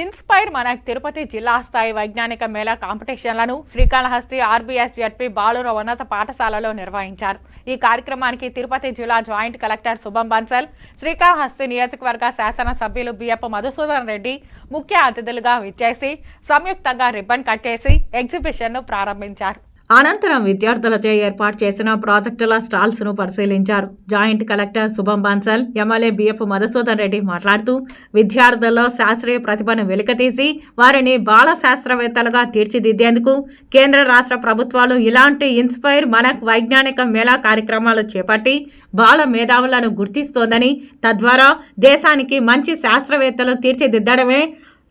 Inspire మన తిరుపతి జిల్లా స్థాయి వైజ్ఞానిక మేళా కాంపిటీషన్లను శ్రీకాళహస్తి ఆర్బీఎస్ జడ్పీ బాలుర ఉన్నత పాఠశాలలో నిర్వహించారు. ఈ కార్యక్రమానికి తిరుపతి జిల్లా జాయింట్ కలెక్టర్ శుభం బన్సల్ శ్రీకాళహస్తి నియోజకవర్గ శాసన సభ్యులు మధుసూదన్ రెడ్డి ముఖ్య అతిథులుగా విచ్చేసి సంయుక్తంగా రిబ్బన్ కట్టేసి ఎగ్జిబిషన్ను ప్రారంభించారు. అనంతరం విద్యార్థులచే ఏర్పాటు చేసిన ప్రాజెక్టుల స్టాల్స్ను పరిశీలించారు. Joint collector Shubham Bansal MLA BF Madhusudan Reddy మాట్లాడుతూ విద్యార్థుల్లో శాస్త్రీయ ప్రతిభను వెలికతీసి వారిని బాల శాస్త్రవేత్తలుగా తీర్చిదిద్దేందుకు కేంద్ర రాష్ట్ర ప్రభుత్వాలు ఇలాంటి ఇన్స్పైర్ మనక్ వైజ్ఞానిక మేళా కార్యక్రమాలు చేపట్టి బాల మేధావులను గుర్తిస్తోందని తద్వారా దేశానికి మంచి శాస్త్రవేత్తలు తీర్చిదిద్దడమే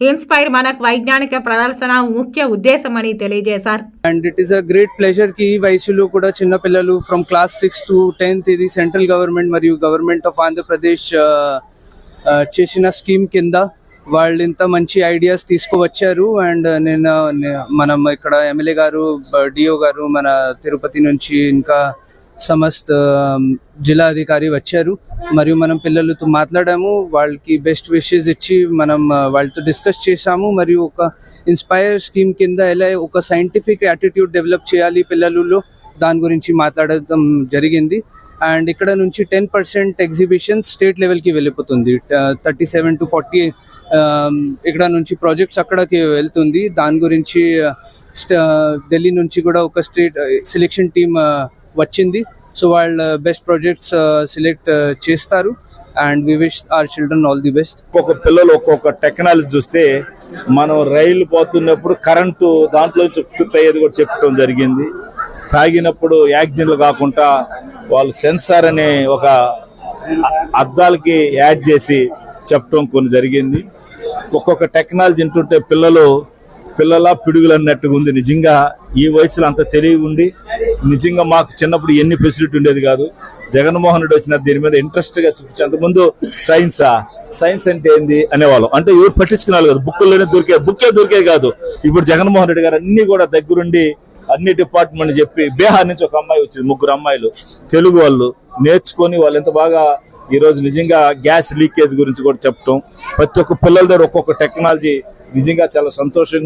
ఇన్స్పైర్ మనక్ వైజ్ఞానిక ప్రదర్శన ముఖ్య ఉద్దేశమని తెలియజేశారు. And it is a great ప్లెజర్కి ఈ వయసులో కూడా చిన్న పిల్లలు from class six to tenth ఇది సెంట్రల్ గవర్నమెంట్ మరియు గవర్నమెంట్ ఆఫ్ ఆంధ్రప్రదేశ్ చేసిన స్కీమ్ కింద వాళ్ళు ఇంత మంచి ఐడియాస్ తీసుకువచ్చారు. అండ్ uh, నేను uh, మనం ఇక్కడ ఎమ్మెల్యే గారు uh, డిఓ గారు మన తిరుపతి నుంచి ఇంకా సమస్త జిల్లా అధికారి వచ్చారు. మరియు మనం పిల్లలతో మాట్లాడాము. వాళ్ళకి బెస్ట్ విషెస్ ఇచ్చి మనం వాళ్ళతో డిస్కస్ చేశాము. మరియు ఒక ఇన్స్పైర్ స్కీమ్ కింద ఎలా ఒక సైంటిఫిక్ యాటిట్యూడ్ డెవలప్ చేయాలి పిల్లలలో దాని గురించి మాట్లాడడం జరిగింది. అండ్ ఇక్కడ నుంచి టెన్ పర్సెంట్ ఎగ్జిబిషన్ స్టేట్ లెవెల్కి వెళ్ళిపోతుంది. థర్టీ సెవెన్ టు ఫార్టీ ఇక్కడ నుంచి ప్రాజెక్ట్స్ అక్కడికి వెళ్తుంది. దాని గురించి ఢిల్లీ నుంచి కూడా ఒక స్టేట్ సెలెక్షన్ టీమ్ వచ్చింది. సో వాళ్ళ బెస్ట్ ప్రాజెక్ట్స్ సెలెక్ట్ చేస్తారు. And we wish our children all the best ఒక్కొక్క పిల్లలు ఒక్కొక్క టెక్నాలజీ చూస్తే మనం రైలు పోతున్నప్పుడు కరెంటు దాంట్లో నుంచి అయ్యేది కూడా చెప్పడం జరిగింది. తాగినప్పుడు యాక్సిడెంట్లు కాకుండా వాళ్ళు సెన్సార్ అనే ఒక అద్దాలకి యాడ్ చేసి చెప్పడం కొన్ని జరిగింది. ఒక్కొక్క టెక్నాలజీ వింటుంటే పిల్లలు పిల్లల పిడుగులు అన్నట్టుగా ఉంది. నిజంగా ఈ వయసులో అంత తెలివి ఉండి నిజంగా మాకు చిన్నప్పుడు ఎన్ని ఫెసిలిటీ ఉండేది కాదు. జగన్మోహన్ రెడ్డి వచ్చిన దీని మీద ఇంట్రెస్ట్గా చూపించి అంతకుముందు సైన్సా సైన్స్ అంటే ఏంది? అనేవాళ్ళం. అంటే ఎవరు పట్టించుకున్నారు కదా. కాదు బుక్కుల్లోనే దొరికే బుక్కే దొరికే కాదు. ఇప్పుడు జగన్మోహన్ రెడ్డి గారు అన్ని కూడా దగ్గరుండి అన్ని డిపార్ట్మెంట్ చెప్పి బీహార్ నుంచి ఒక అమ్మాయి వచ్చింది ముగ్గురు అమ్మాయిలు. తెలుగు వాళ్ళు నేర్చుకొని వాళ్ళు ఎంత బాగా ఈ రోజు నిజంగా గ్యాస్ లీకేజ్ గురించి కూడా చెప్పటం. ప్రతి ఒక్క పిల్లల దగ్గర ఒక్కొక్క టెక్నాలజీ నిజంగా చాలా సంతోషంగా